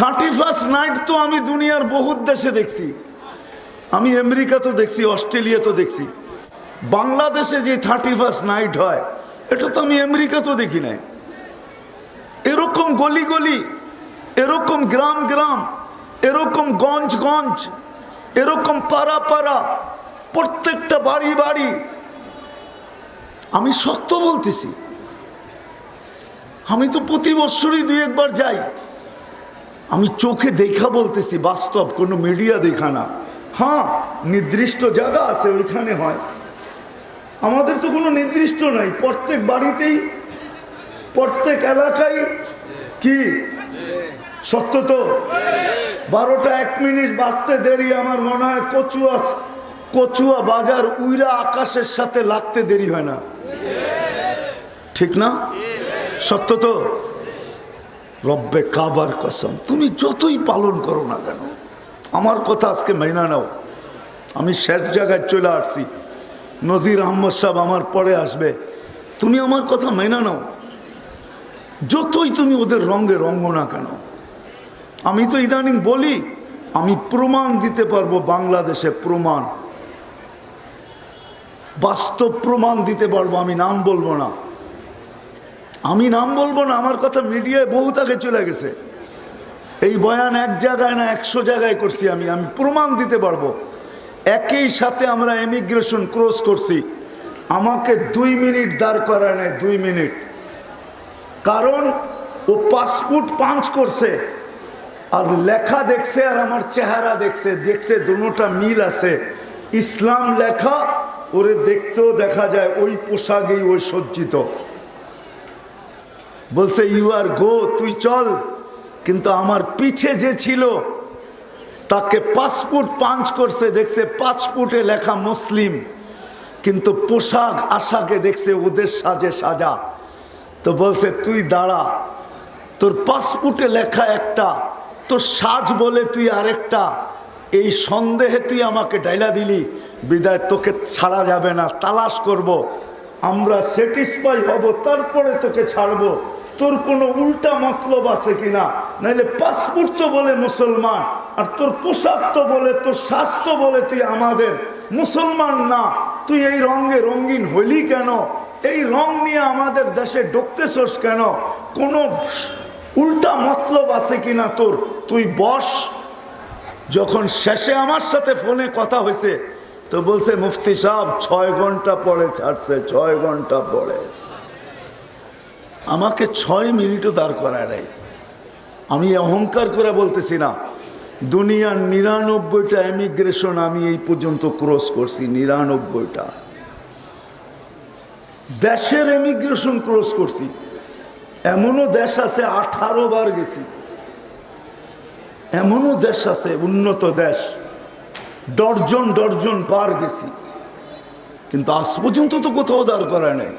Thirty first night তো আমি দুনিয়ার বহুত দেশে দেখছি। আমি আমেরিকা তো দেখছি, অস্ট্রেলিয়া তো দেখছি। বাংলাদেশে যে থার্টি ফার্স্ট নাইট হয়, এটা তো আমি আমেরিকা তো দেখি নাই। এরকম গলি গলি, এরকম গ্রাম গ্রাম, এরকম গঞ্জ গঞ্জ, এরকম পাড়া পাড়া, প্রত্যেকটা বাড়ি বাড়ি। আমি সত্য বলতেছি, আমি তো প্রতি বছরই দুই একবার যাই। আমি চোখে দেখা বলতেছি, বাস্তব, কোনো মিডিয়া দেখা না। হ্যাঁ নির্দিষ্ট জায়গা আছে, ওইখানে হয়। আমাদের তো কোনো নির্দিষ্ট নাই, প্রত্যেক বাড়িতেই, প্রত্যেক এলাকায় কি? সত্য তো? বারোটা এক মিনিট বাড়তে দেরি, আমার মনে হয় কচুয়া কচুয়া বাজার উইরা আকাশের সাথে লাগতে দেরি হয় না। ঠিক না? সত্য তো? রব্বে কাবার কসম, তুমি যতই পালন করো না কেন, আমার কথা আজকে মাইনা নাও। আমি শেষ জায়গায় চলে আসছি। নজির আহমদ সাহেব আমার পরে আসবে। তুমি আমার কথা মাইনা নাও। যতই তুমি ওদের রঙে রঙ্গ না কেন, আমি তো ইদানিং বলি, আমি প্রমাণ দিতে পারব বাংলাদেশে প্রমাণ। বাস্তব প্রমাণ দিতে পারব, আমি নাম বলব না। আমি নাম বলব না, আমার কথা মিডিয়ায় বহুত আগে চলে গেছে। এই বয়ান এক জায়গায় না একশো জায়গায় করছি আমি আমি প্রমাণ দিতে পারব। একই সাথে আমরা এমিগ্রেশন ক্রস করছি। আমাকে দুই মিনিট দাঁড় করায় নেয় দুই মিনিট। কারণ ও পাসপোর্ট পাঞ্চ করছে, আর লেখা দেখছে আর আমার চেহারা দেখছে দেখছে দুটা মিল আছে। ইসলাম লেখা, ওরে দেখতেও দেখা যায়, ওই পোশাকেই ওই সজ্জিত। বলছে ইউ আর গো তুই চল। কিন্তু আমার পিছে যে ছিল, তাকে পাসপোর্ট পাঞ্চ করছে, দেখছে পাসপোর্টে লেখা মুসলিম। কিন্তু পোশাক আশাকে দেখছে ওদের সাজে সাজা। তো বলছে, তুই দাঁড়া, তোর পাসপোর্টে লেখা একটা, তোর সাজ বলে তুই আরেকটা। এই সন্দেহে তুই আমাকে ডাইলা দিলি, বিদায় তোকে ছাড়া যাবে না, তালাশ করব। আমরা স্যাটিসফাই হব, তারপরে তোকে ছাড়বো। তোর কোনো উল্টা মতলব আছে কিনা? নাহলে পাসপোর্ট তো বলে মুসলমান, আর তোর পোশাক তো বলে, তোর স্বাস্থ্য বলে তুই আমাদের। মুসলমান না, তুই এই রঙে রঙিন হলি কেন? এই রং নিয়ে আমাদের দেশে ঢুকতেছস কেন? কোনো উল্টা মতলব আছে কিনা তোর? তুই বস, যখন শেষে আমার সাথে ফোনে কথা হয়েছে তো বলছে, মুফতি সাহেব, ছয় ঘণ্টা পরে ছাড়ছে, ছয় ঘণ্টা পরে। আমাকে ছয় মিনিটও দাঁড় করায় নাই। আমি অহংকার করে বলতেছি না, দুনিয়ার নিরানব্বইটা এমিগ্রেশন আমি এই পর্যন্ত ক্রস করছি, নিরানব্বইটা। দেশের এমিগ্রেশন ক্রস করছি, এমনও দেশ আছে আঠারো বার গেছি, এমনও দেশ আছে উন্নত দেশ। ডর্জন ডর্জন পার গেছি। কিন্তু আজ পর্যন্ত তো কোথাও দাঁড় করা নাই।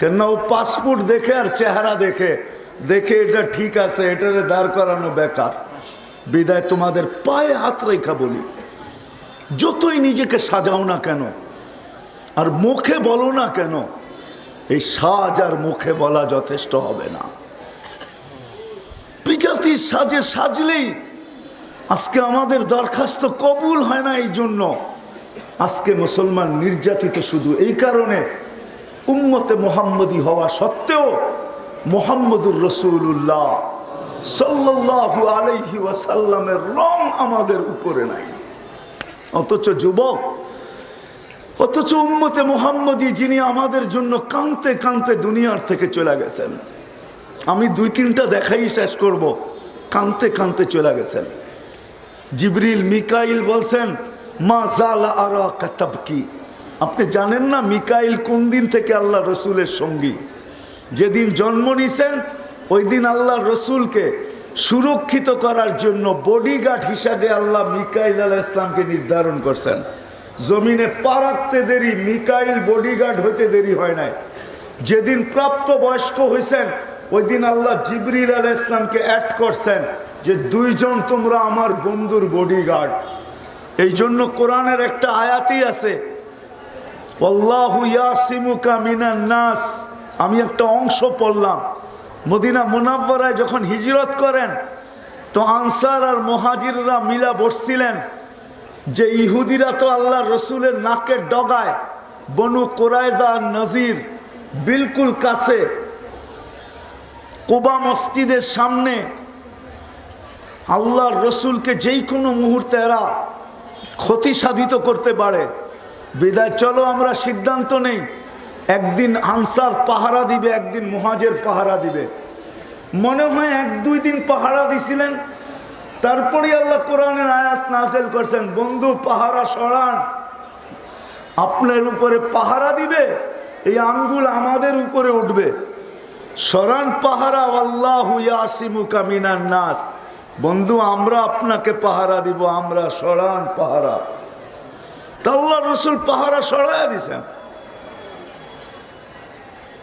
কেননা ও পাসপোর্ট দেখে আর চেহারা দেখে দেখে এটা ঠিক আছে, এটারে দাঁড় করানো বেকার। বিদায় তোমাদের পায়ে হাত রেখা বলি। যতই নিজেকে সাজাও না কেন, আর মুখে বলো না কেন, এই সাজ আর মুখে বলা যথেষ্ট হবে না। বিজাতির সাজে সাজলেই আজকে আমাদের দরখাস্ত কবুল হয় না এই জন্য। আজকে মুসলমান নির্যাতিত শুধু এই কারণে, উম্মতে মোহাম্মদী হওয়া সত্ত্বেও মোহাম্মদুর রসুল্লাহ সাল্লাহু আলাইহি ওয়াসাল্লামের রং আমাদের উপরে নাই। অথচ যুবক, অথচ উম্মতে মোহাম্মদী যিনি আমাদের জন্য কাঁদতে কাঁদতে দুনিয়ার থেকে চলে গেছেন। আমি দুই তিনটা দেখাই শেষ করব, কাঁদতে কাঁদতে চলে গেছেন। জিবরিল, মিকাইল বলছেন, মা জালা আর কাতাবকি আপনি জানেন না মিকাইল কোন দিন থেকে আল্লাহ রসুলের সঙ্গী? যেদিন জন্ম নিছেন, ওই দিন আল্লাহ রসুলকে সুরক্ষিত করার জন্য বডিগার্ড হিসাবে আল্লাহ মিকাইল আলাহ ইসলামকে নির্ধারণ করছেন। জমিনে পা রাখতে দেরি, মিকাইল বডিগার্ড হইতে দেরি হয় নাই। যেদিন প্রাপ্ত বয়স্ক হয়েছেন ওই দিন আল্লাহ জিবরিল আলাহ ইসলামকে অ্যাড করছেন যে দুইজন তোমরা আমার বন্ধুর বডিগার্ড এই জন্য কোরআনের একটা আয়াতই আছে নাস। আমি একটা অংশ পড়লাম। মদিনা মুনাব্বরায় যখন হিজরত করেন, তো আনসার আর মহাজিররা মিলা বসছিলেন যে ইহুদিরা তো আল্লাহ রসুলের নাকের ডগায় বনু কোরাইজা নজির বিলকুল কাছে কোবা মসজিদের সামনে আল্লাহর রসুলকে যেই কোনো মুহূর্তে এরা ক্ষতি সাধিত করতে পারে। বিদায়, চলো আমরা সিদ্ধান্ত নেই, একদিন আনসার পাহারা দিবে, একদিন মহাজের পাহারা দিবে। মনে হয় এক দুই দিন পাহারা দিছিলেন তারপরে আল্লাহ কোরআনের আয়াত নাসেল করছেন, বন্ধু, পাহারা সরান। আপনার উপরে পাহারা দিবে, এই আঙ্গুল আমাদের উপরে উঠবে। সরান পাহারা, আল্লাহ ইয়াসিমুকা মিনান নাস। বন্ধু, আমরা আপনাকে পাহারা দিব, আমরা সরান পাহারা। তা আল্লাহ রসুল পাহারা সরাইয়া দিছেন।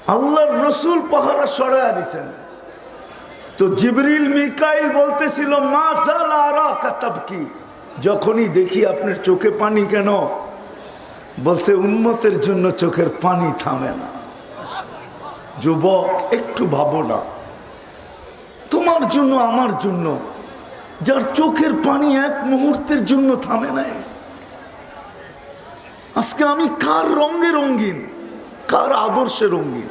আল্লাহ রসুল পাহারা সরাইয়া দিছেন। তো জিবরিল, মিকাইল বলতেছিল, মা জাল আরা কাতাব কি যখনই দেখি আপনার চোখে পানি কেন? বলছে উন্মতের জন্য চোখের পানি থামে না। যুবক, একটু ভাবো না। তোমার জন্য, আমার জন্য, যার চোখের পানি এক মুহূর্তের জন্য থামে নাই। আজকে আমি কার রঙে রঙিন, কার আদর্শে রঙিন?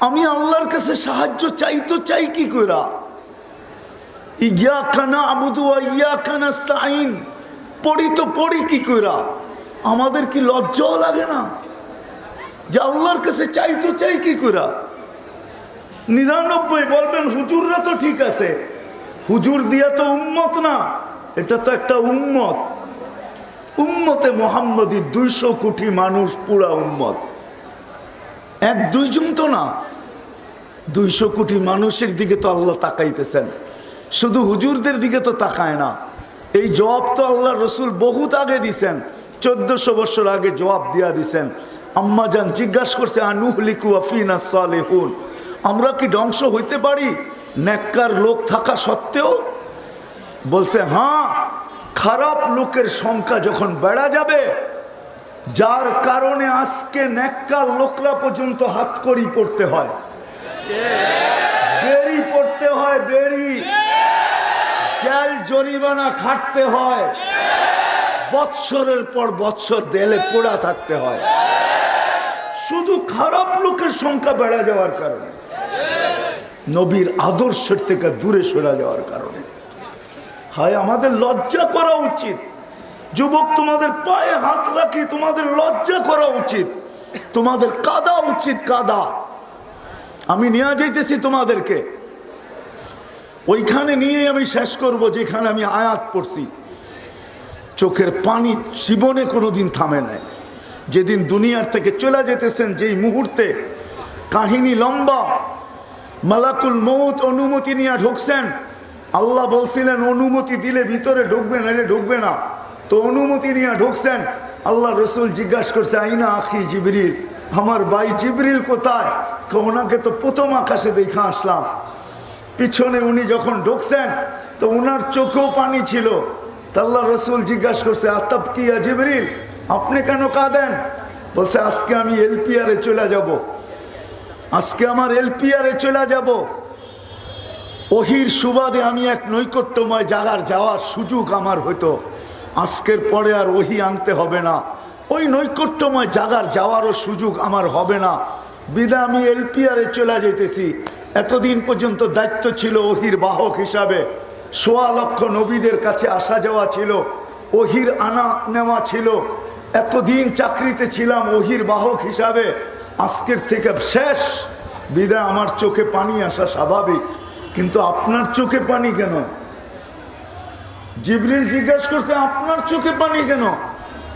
আমি আল্লাহর কাছে সাহায্য চাই তো চাই কি করা ইয়া খানা আবুদু ইয়া খানা স্তাইন পড়ি তো পড়ি কি করা আমাদের কি লজ্জাও লাগে না? যে আল্লাহর কাছে চাই তো চাই কি করা নিরানব্বই বলবেন, হুজুররা তো ঠিক আছে। হুজুর দিয়া তো উম্মত না। এটা তো একটা উম্মত। উম্মতে মোহাম্মদী দুইশো কোটি মানুষ, পুরা উম্মত। এক, দুইজন তো না। দুইশো কোটি মানুষের দিকে তো আল্লাহ তাকাইতেছেন। শুধু হুজুরদের দিকে তো তাকায় না। এই জবাব তো আল্লাহ রসুল বহুত আগে দিছেন। চোদ্দশো বছর আগে জবাব দিয়া দিছেন। আম্মা যান জিজ্ঞাসা করছে, আনুহলিকু আফিনা সালেহুন? আমরা কি ধ্বংস হইতে পারি? নেককার লোক থাকা সত্ত্বেও? বলছে হ্যাঁ খারাপ লোকের সংখ্যা যখন বেড়া যাবে, যার কারণে আজকে নেককার লোকরা পর্যন্ত হাত করি পড়তে হয়। বেরি পড়তে হয় বেরি জেল জরিমানা খাটতে হয়। বৎসরের পর বৎসর দেলে পোড়া থাকতে হয়। খারাপ লোকের সংখ্যা বেড়ে যাওয়ার কারণে। নবীর আদর্শের থেকে দূরে সরে যাওয়ার কারণে। হায়, আমাদের লজ্জা করা উচিত। যুবক, তোমাদের পায়ে হাত রাখি, তোমাদের লজ্জা করা উচিত। তোমাদের কাদা উচিত, কাদা। আমি নিয়ে যাইতেছি তোমাদেরকে। ওইখানে নিয়ে আমি শেষ করব, যেখানে আমি আয়াত পড়ছি। চোখের পানি জীবনে কোনোদিন থামে নাই। যেদিন দুনিয়ার থেকে চলে যেতেছেন, যেই মুহূর্তে কাহিনী লম্বা, মালাকুল মৌত অনুমতি নিয়ে ঢুকছেন, আল্লাহ বলছিলেন, অনুমতি দিলে ভিতরে ঢুকবে, নাহলে ঢুকবে না। তো অনুমতি নিয়ে ঢুকছেন, আল্লাহ রসুল জিজ্ঞাসা করছে, আইনা আখি জিবরিল? আমার ভাই জিবরিল কোথায়? ওনাকে তো প্রথম আকাশে দেখা আসলাম। পিছনে উনি যখন ঢুকছেন, তো ওনার চোখেও পানি ছিল। তা আল্লাহ রসুল জিজ্ঞাসা করছে, আতাব কিয়া জিবরিল? আপনি কেন কাঁদেন? বলছে, আজকে আমি এলপিআরে চলে যাব। আজকে আমার এলপিআরে চলে যাব। ওহির সুবাদে আমি এক নৈকট্যময় জায়গার যাওয়ার সুযোগ আমার হতো আজকের পরে আর ওহি আনতে হবে না। ওই নৈকট্যময় জায়গার যাওয়ারও সুযোগ আমার হবে না। বিদা আমি এলপিআরে চলে যেতেছি এতদিন পর্যন্ত দায়িত্ব ছিল ওহির বাহক হিসাবে। সোয়া লক্ষ নবীদের কাছে আসা যাওয়া ছিল। ওহির আনা নেওয়া ছিল। এতদিন চাকরিতে ছিলাম ওহির বাহক হিসাবে। আজকের থেকে শেষ। বিদায়, আমার চোখে পানি আসা স্বাভাবিক। কিন্তু আপনার চোখে পানি কেন? জিবরিল জিজ্ঞাসা করছে, আপনার চোখে পানি কেন?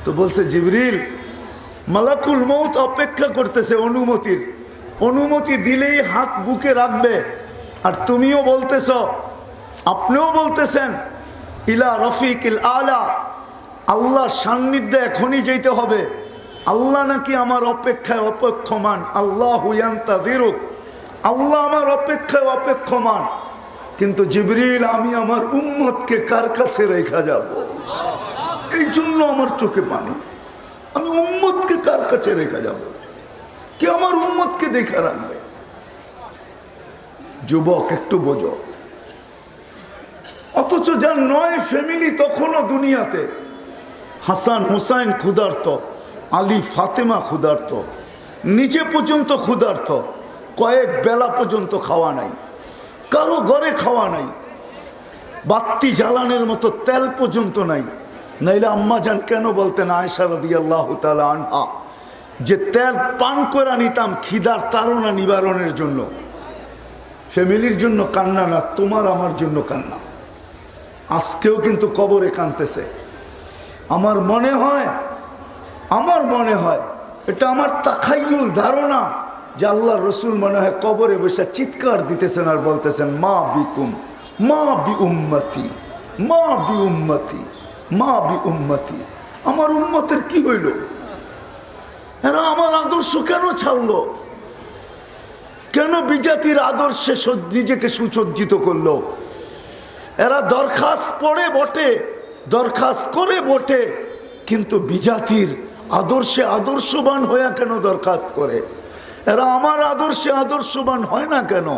তো বলছে, জিবরিল, মালাকুল মৌত অপেক্ষা করতেছে অনুমতির। অনুমতি দিলেই হাত বুকে রাখবে। আর তুমিও বলতেছ, আপনিও বলতেছেন, ইলা রফিক ইল আলা। আল্লাহ সান্নিধ্যে এখনই যেতে হবে। আল্লাহ নাকি আমার অপেক্ষায় অপেক্ষমান। আল্লাহ হুয়ান্তা দিরুক আল্লাহ আমার অপেক্ষায় অপেক্ষমান। কিন্তু জিবরিল, আমি আমার উম্মতকে কার কাছে রেখা যাব? এই জন্য আমার চোখে পানি। আমি উম্মতকে কার কাছে রেখা যাব? কে আমার উম্মতকে দেখা রাখবে? যুবক, একটু বোঝো। অথচ যার নয় ফ্যামিলি তখনও দুনিয়াতে। হাসান হুসাইন ক্ষুধার্ত, আলী ফাতেমা ক্ষুধার্ত, নিজে পর্যন্ত ক্ষুধার্ত, কয়েক বেলা পর্যন্ত খাওয়া নাই, কারও ঘরে খাওয়া নাই বাত্তি জ্বালানের মতো তেল পর্যন্ত নাই। নাইলে আম্মা যান কেন বলতেন আয়সা রদি আল্লাহ তালা আনহা, যে তেল পান করে নিতাম, খিদার তাড়না নিবারণের জন্য। ফ্যামিলির জন্য কান্না না, তোমার আমার জন্য কান্না। আজকেও কিন্তু কবরে কানতেছে আমার মনে হয়, আমার মনে হয়, এটা আমার তাখাইল ধারণা যে আল্লাহ রসুল মনে হয় কবরে বসে চিৎকার দিতেছেন আর বলতেছেন, মা বিকুম, মা বি উম্মতি মা বি উম্মতি মা বি উম্মতি আমার উম্মতের কি হইল? এরা আমার আদর্শ কেন ছাড়লো? কেন বিজাতির আদর্শে নিজেকে সুসজ্জিত করল? এরা দরখাস্ত পড়ে বটে দরখাস্ত করে বটে, কিন্তু বিজাতির আদর্শে আদর্শবান হয়ে কেন দরখাস্ত করে? এরা আমার আদর্শে আদর্শবান হয় না কেন?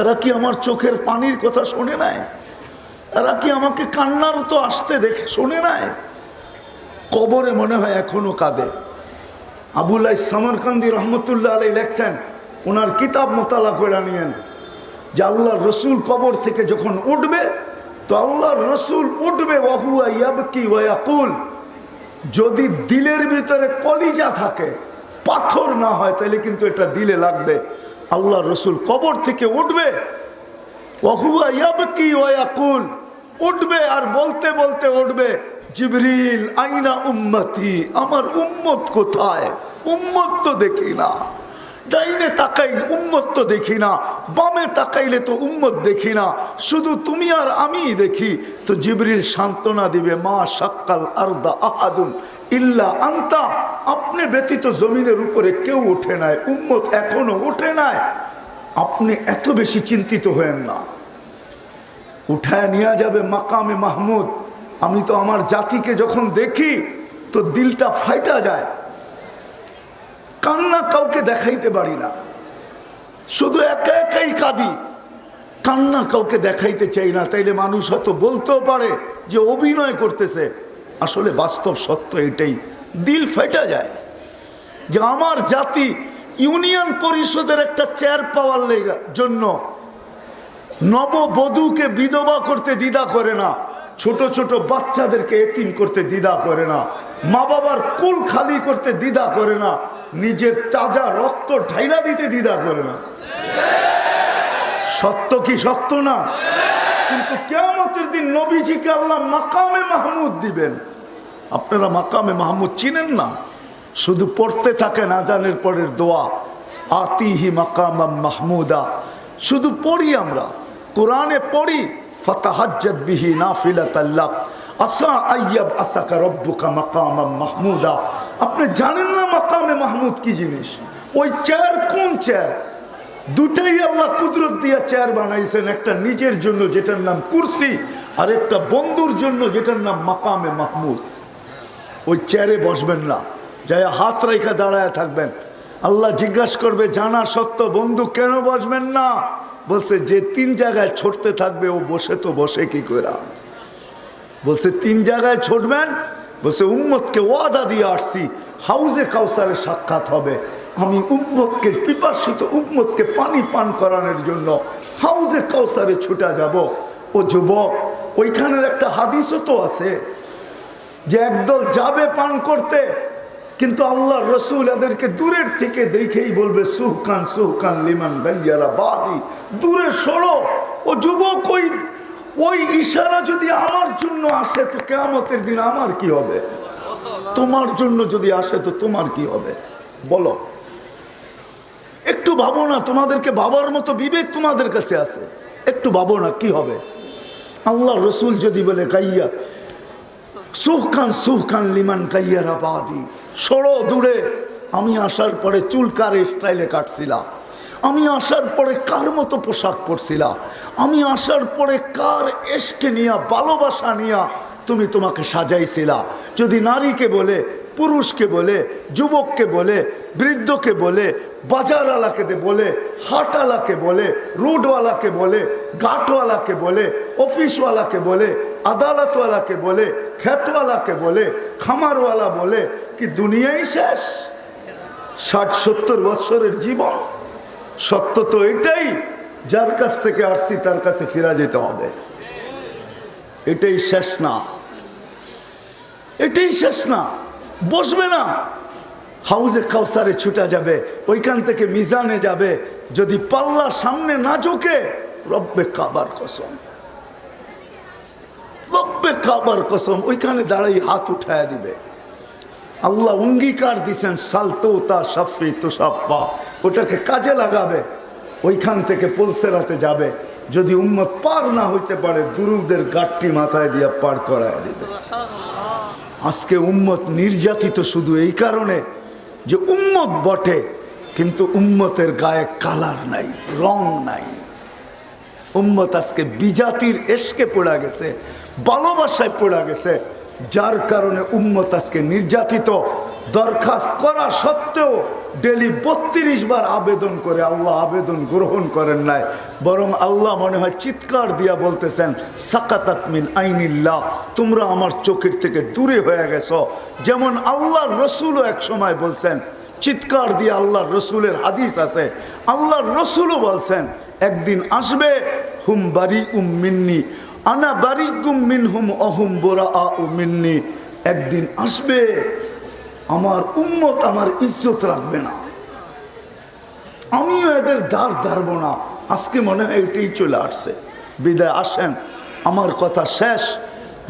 এরা কি আমার চোখের পানির কথা শোনে নাই? এরা কি আমাকে কান্নার তো আসতে দেখে, শোনে নাই? কবরে মনে হয় এখনও কাঁদে। আবুল্লাহ সামরকান্দি রহমতুল্লাহ আলাই লেখছেন, ওনার কিতাব মোতালা করে নিয়েন, যে আল্লাহর রসুল কবর থেকে যখন উঠবে তো আল্লাহর রসুল উঠবে ওয়াকুল যদি দিলের ভিতরে কলিজা থাকে, পাথর না হয়, তাহলে কিন্তু এটা দিলে লাগবে। আল্লাহ রসুল কবর থেকে উঠবে ওয়াকুল উঠবে আর বলতে বলতে উঠবে, জিবরিল, আইনা উম্মতি, আমার উম্মত কোথায়? উম্মত তো দেখি না। ডাইনে তাকাই উম্মত তো দেখি না, বামে তাকাইলে তো উম্মত দেখি না, শুধু তুমি আর আমি দেখি। তো জিবরিল সান্ত্বনা দিবে, মা সাক্কাল আরদা আহাদুন ইল্লা আন্তা। আপনি ব্যতীত জমিনের উপরে কেউ ওঠে নাই, উম্মত এখনও ওঠে নাই। আপনি এত বেশি চিন্তিত হয়েন না। উঠায় নেওয়া যাবে মাকামে মাহমুদ। আমি তো আমার জাতিকে যখন দেখি, তো দিলটা ফাইটা যায়। কান্না কাউকে দেখাইতে পারি না। শুধু একা একাই কাঁদি। কান্না কাউকে দেখাইতে চাই না। তাইলে মানুষ হয়তো বলতেও পারে যে অভিনয় করতেছে। আসলে বাস্তব সত্য এটাই। দিল ফেটা যায়। যে আমার জাতি ইউনিয়ন পরিষদের একটা চেয়ার পাওয়ার জন্য নববধূকে বিধবা করতে দ্বিধা করে না। ছোট ছোট বাচ্চাদেরকে এতিম করতে দ্বিধা করে না। মা বাবার কুল খালি করতে দ্বিধা করে না। নিজের তাজা রক্ত ঢাইলা দিতে দ্বিধা করে না। সত্য কি সত্য না? কিন্তু কেমতের দিন নবীজিকে আল্লাহ মাকামে মাহমুদ দিবেন। আপনারা মাকামে মাহমুদ চিনেন না? শুধু পড়তে থাকেন আজানের পরের দোয়া, আতিহি মাকাম মাহমুদা। শুধু পড়ি আমরা। কোরআনে পড়ি ফতাহাজ্জাত বিহি নাফিলাত আল্লাহ আসা আইয়াব আসাকা রব্বুকা মাকাম মাহমুদা। আপনি জানেন না মাকামে মাহমুদ কি জিনিস? ওই চেয়ার কোন চেয়ার দুটাই আল্লাহ কুদরত দিয়া চেয়ার বানাইছেন, একটা নিজের জন্য যেটার নাম কুরসি, আর একটা বন্ধুর জন্য যেটার নাম মাকামে মাহমুদ। ওই চেয়ারে বসবেন না যাই হাত রেখে দাঁড়ায় থাকবেন। আল্লাহ জিজ্ঞাসা করবে, জানা সত্য বন্ধু কেন বসবেন না? বলছে, যে তিন জায়গায় ছুটতে থাকবে, ও বসে তো বসে কি করে বলছে, তিন জায়গায় ছুটবেন? বলছে, উম্মতকে ওয়াদা দিয়ে আসছি, হাউজে কাউসারে সাক্ষাৎ হবে। আমি উম্মতকে পিপাসিত, উম্মতকে পানি পান করানোর জন্য হাউজে কাউসারে ছুটা যাব। ও যুবক, ওইখানের একটা হাদিসও তো আছে যে, একদল যাবে পান করতে কিন্তু আল্লাহ রসুল এদেরকে দূরের থেকে দেখেই বলবে, সুহকান সুহকান লিমান গাইয়ারা বাদি। দূরে সরো। ও যুবক, ওই ওই ইশারা যদি আমার জন্য আসে, তো কেমতের দিন আমার কি হবে? তোমার জন্য যদি আসে, তো তোমার কি হবে? বলো। একটু ভাবো না, তোমাদেরকে বাবার মতো বিবেক তোমাদের কাছে আছে। একটু ভাবো না, কি হবে? আল্লাহ রসুল যদি বলে, গাইয়া, সুহকান সুহকান লিমান কাইয়ারা বাদি। সরো দূরে আমি আসার পরে চুলকার স্টাইলে কাটছিলাম আমি আসার পরে কার মতো পোশাক পরছিলাম আমি আসার পরে কার এসকে নিয়া, ভালোবাসা নিয়া তুমি তোমাকে সাজাইছিলা? যদি নারীকে বলে পুরুষকে বলে, যুবককে বলে, বৃদ্ধকে বলে, বাজারওয়ালাকে বলে, হাটওয়ালাকে বলে, রোডওয়ালাকে বলে, ঘাটওয়ালাকে বলে, অফিসওয়ালাকে বলে, আদালতওয়ালাকে বলে, খেতওয়ালাকে বলে, খামারওয়ালা বলে, কি দুনিয়াই শেষ? ষাট, সত্তর বছরের জীবন। সত্য তো এটাই, যার কাছ থেকে আসছি তার কাছে ফিরা যেতে হবে। এটাই শেষ না। এটাই শেষ না। বসবে না। হাউজে কাউসারে ছুটা যাবে, ওইখান থেকে মিজানে যাবে। যদি পাল্লা সামনে না ঝোঁকে, রব্বে কাবার কসম। রব্বে কাবার কসম, ওইখানে দাঁড়াই হাত উঠায় দিবে। আল্লাহ অঙ্গীকার দিছেন সালতোতা সাফি তুষাফা ওটাকে কাজে লাগাবে, ওইখান থেকে পলসেরাতে যাবে। যদি উম্মত পার না হইতে পারে, দুরুদের গাঠটি মাথায় দিয়ে পার করায় দিবে। আজকে উম্মত নির্যাতিত শুধু এই কারণে যে উম্মত বটে, কিন্তু উম্মতের গায়ে কালার নাই, রং নাই। উম্মত আজকে বিজাতির এসকে পড়া গেছে, ভালোবাসায় পড়া গেছে। যার কারণে উম্মত আজকে নির্যাতিত, দরখাস্ত করা সত্ত্বেও ডেলি বত্রিশ বার আবেদন করে আল্লাহ আবেদন গ্রহণ করেন নাই। বরং আল্লাহ মনে হয় চিৎকার দিয়া বলতেছেন, সাকাতাত মিন আইনিল্লাহ, তোমরা আমার চোখের থেকে দূরে হয়ে গেছ। যেমন আল্লাহর রসুলও এক সময় বলছেন, চিৎকার দিয়ে আল্লাহর রসুলের হাদিস আছে। আল্লাহর রসুলও বলছেন, একদিন আসবে, হুম বারি উম মিন্নি আনা বারি গুম মিন হুম অহুম বোরা আ মিন্নি। একদিন আসবে, আমার উম্মত আমার ইজ্জত রাখবে না। আমিও এদের দাঁড় ধারব না। আজকে মনে হয় এটাই চলে আসছে। বিদায়, আসেন, আমার কথা শেষ।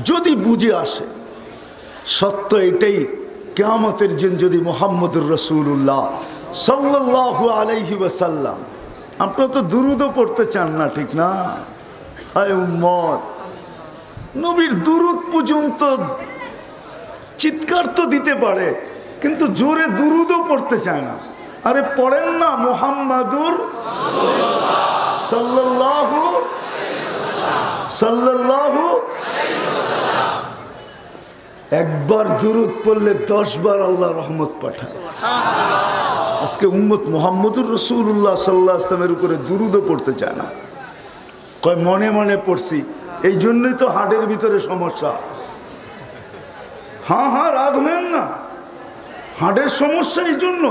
যদি বুঝে আসে, সত্য এটাই, কেয়ামতের দিন যদি মোহাম্মদুর রসুল্লাহ সাল্লাহু আলাইহি ওয়াসাল্লাম। আপনারা তো দুরুদও পড়তে চান না, ঠিক না? হায় উম্মত। নবীর দুরুদ পর্যন্ত চিৎকার তো দিতে পারে, কিন্তু জোরে দুরুদও পড়তে চায় না। আরে পড়েন না মোহাম্মদুর সাল্লাল্লাহু সাল্লাল্লাহু একবার দুরুদ পড়লে দশ বার আল্লাহ রহমত পাঠায়। আজকে উম্মত মোহাম্মদুর রসুল্লাহ সাল্লাহ আসলামের উপরে দুরুদও পড়তে চায় না। কয়, মনে মনে পড়ছি। এই জন্যই তো হাটের ভিতরে সমস্যা। হ্যাঁ হ্যাঁ রাখবেন না। হাটের সমস্যা এই জন্য।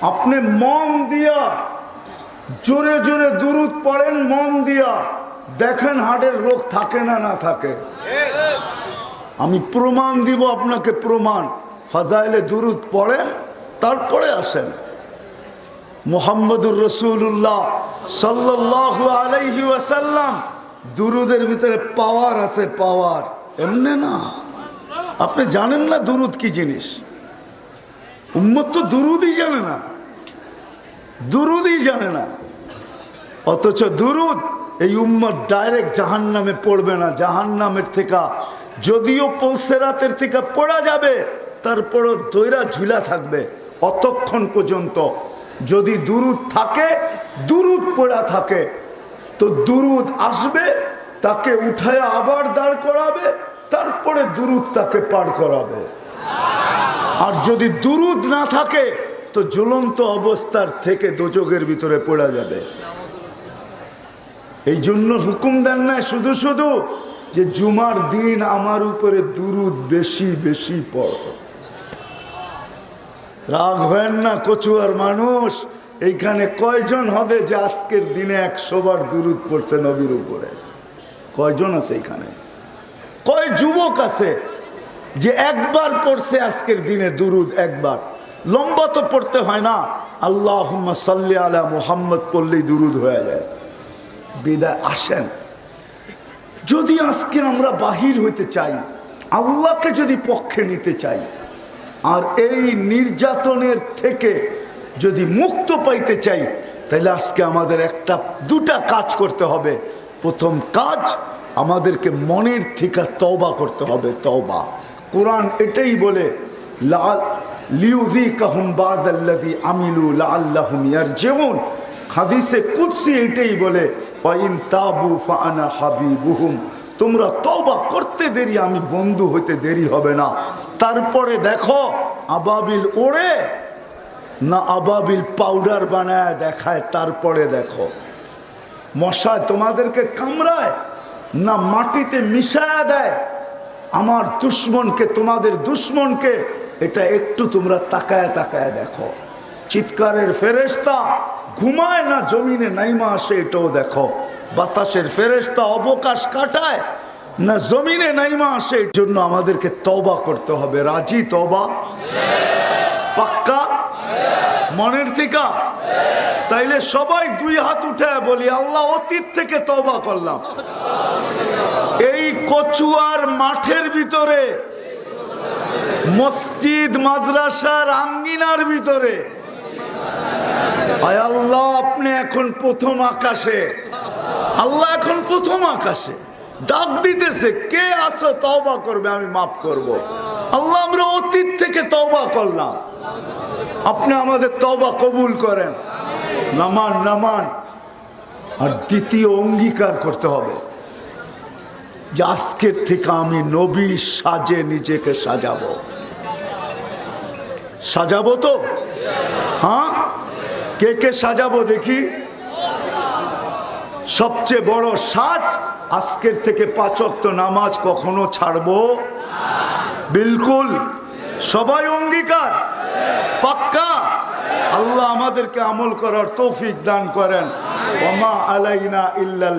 আপনি মন দিয়া জোরে জোরে দুরুদ পড়েন, মন দিয়া দেখেন হাটের রোগ থাকে না না থাকে। আমি প্রমাণ দিব আপনাকে, প্রমাণ। ফাজাইলে দুরুদ পড়েন, তারপরে আসেন। মোহাম্মদুর রসুল্লাহ সাল্লাহ আলাইহি ওয়াসাল্লাম। দুরুদের ভিতরে পাওয়ার আছে পাওয়ার এমনি না। আপনি জানেন না দুরুদ কি জিনিস? উম্মত তো দুরুদই জানে না। দুরুদই জানে না। অথচ দুরুদ এই উম্মত ডাইরেক্ট জাহান নামে পড়বে না। জাহান নামের থেকে যদিও পলসেরাতের থেকে পড়া যাবে, তারপরও দৈরা ঝুলা থাকবে, অতক্ষণ পর্যন্ত। যদি দুরুদ থাকে, দুরুদ পড়া থাকে, তো দুরুদ আসবে, তাকে উঠায় আবার দাঁড় করাবে, তারপরে দুরুদ তাকে পার করাবে। আর যদি দুরুদ না থাকে, তো জ্বলন্ত অবস্থার থেকে দোজকের ভিতরে পড়া যাবে। এই জন্য হুকুম দেন না শুধু শুধু যে, জুমার দিন আমার উপরে দুরুদ বেশি বেশি পড়ো। রাগ হয় না, কচুয়ার মানুষ। এইখানে কয়জন হবে যে আজকের দিনে একশোবার দুরুদ পড়ছে নবীর উপরে? কয়জন আছে এখানে কয় যুবক আছে যে একবার পড়ছে আজকের দিনে দুরুদ একবার? লম্বা তো পড়তে হয় না। আল্লাহ সাল্লি আলা মোহাম্মদ পড়লেই দুরুদ হয়ে যায়। বিদায় আসেন। যদি আজকে আমরা বাহির হইতে চাই, আল্লাহকে যদি পক্ষে নিতে চাই আর এই নির্যাতনের থেকে যদি মুক্ত পাইতে চাই তাহলে আজকে আমাদের একটা, দুটা কাজ করতে হবে। প্রথম কাজ, আমাদেরকে মনের থেকে তওবা করতে হবে, তওবা। কোরআন এটাই বলে, লাল লিউদি কাহুম বাদ আল্লাদি আমিলু লাল্লাহুম ইয়ার যেমন হাদিসে কুৎসি এটাই বলে, ওয়াইন তাবু ফানা হাবিবুহুম। তোমরা তওবা করতে দেরি, আমি বন্ধু হইতে দেরি হবে না। তারপরে দেখো আবাবিল ওড়ে না আবাবিল পাউডার বানায় দেখায়, তারপরে দেখো। মশায় তোমাদেরকে কামড়ায় না মাটিতে মিশায়া দেয়? আমার দুশ্মনকে, তোমাদের দুশ্মনকে, এটা একটু তোমরা তাকায় তাকায় দেখো। চিৎকারের ফেরেস্তা ঘুমায় না, জমিনে নাইমা আসে, এটাও দেখো। বাতাসের ফেরেস্তা অবকাশ কাটায় না জমিনে নাইমা আসে এর জন্য আমাদেরকে তবা করতে হবে। রাজি তবা পাক্কা? মনের থেকে? তাইলে সবাই দুই হাত উঠে বলি, আল্লাহ, অতীত থেকে তবা করলাম। এই কচুয়ার মাঠের ভিতরে, মসজিদ, মাদ্রাসার আঙ্গিনার ভিতরে, আয় আল্লাহ, আপনি এখন প্রথম আকাশে। আল্লাহ এখন প্রথম আকাশে। ডাক দিতেছে, কে আসো তওবা করবে, আমি মাফ করব। আল্লাহ, আমরা অতীত থেকে তওবা করলাম। আপনি আমাদের তওবা কবুল করেন। নামান নামান। আর দ্বিতীয় অঙ্গীকার করতে হবে। যে আজকের থেকে আমি নবী সাজে নিজেকে সাজাবো। সাজাবো তো? হ্যাঁ? কে কে সাজাবো দেখি? সবচেয়ে বড় সাজ আজকের থেকে পাচক তো নামাজ কখনো ছাড়বো? বিলকুল। সবাই অঙ্গীকার। পাক্কা। আল্লাহ আমাদেরকে আমল করার তৌফিক দান করেন। ওমা আলাইনা ইল্লাল